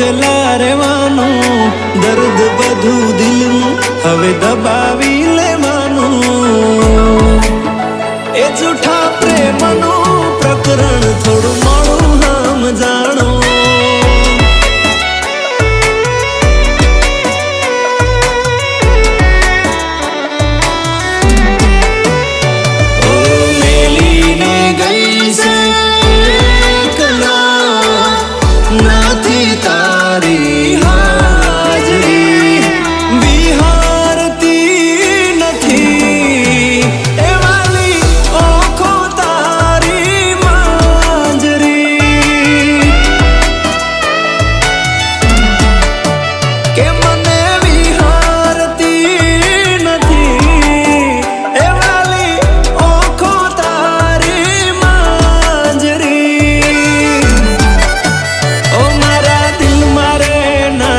એકલા રહેવાનું દર્દ બધું દિલનું હવે દબાવી લેવાનું. એ જૂઠા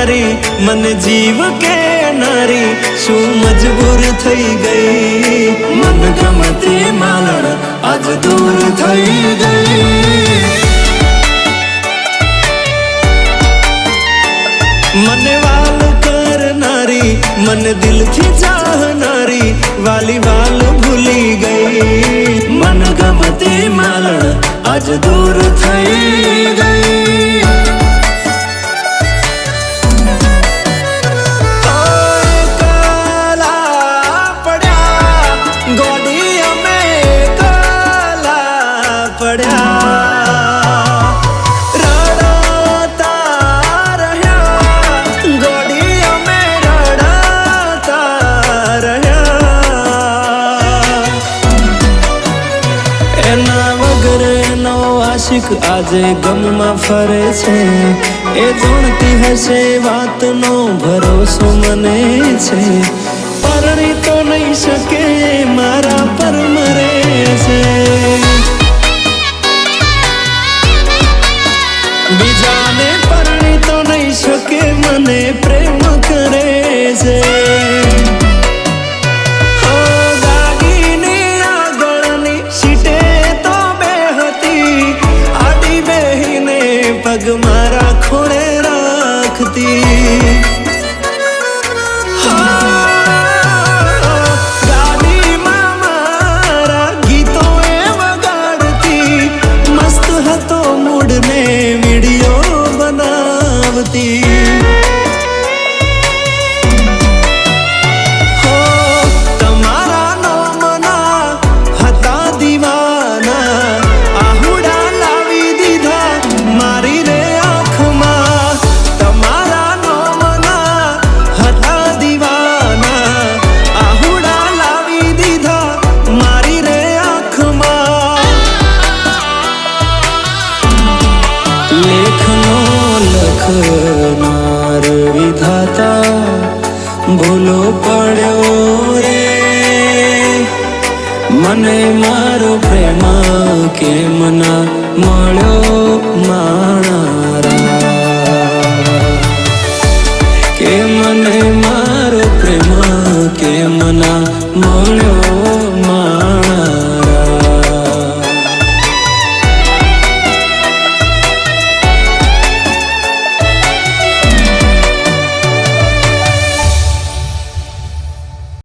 નારી મન જીવ કે નારી? શું મજબૂર થઈ ગઈ? મન ગમતી માલણ આજ દૂર થઈ ગઈ. મને વાલ કરનારી, મન દિલથી ચાહનારી, વાલી વાલ ભૂલી ગઈ. મન ગમતી માલણ આજ દૂર આશિક આજે ગમમાં ફરે છે એ જોણતી હશે વાતનો ભરોસો મને છે પરણી તો નહીં શકે મને પ્રેમ કરે છે. પગ મારા ખોળે રાખતી. ગાડીમાં મારા મને મારો પ્રેમ કે ના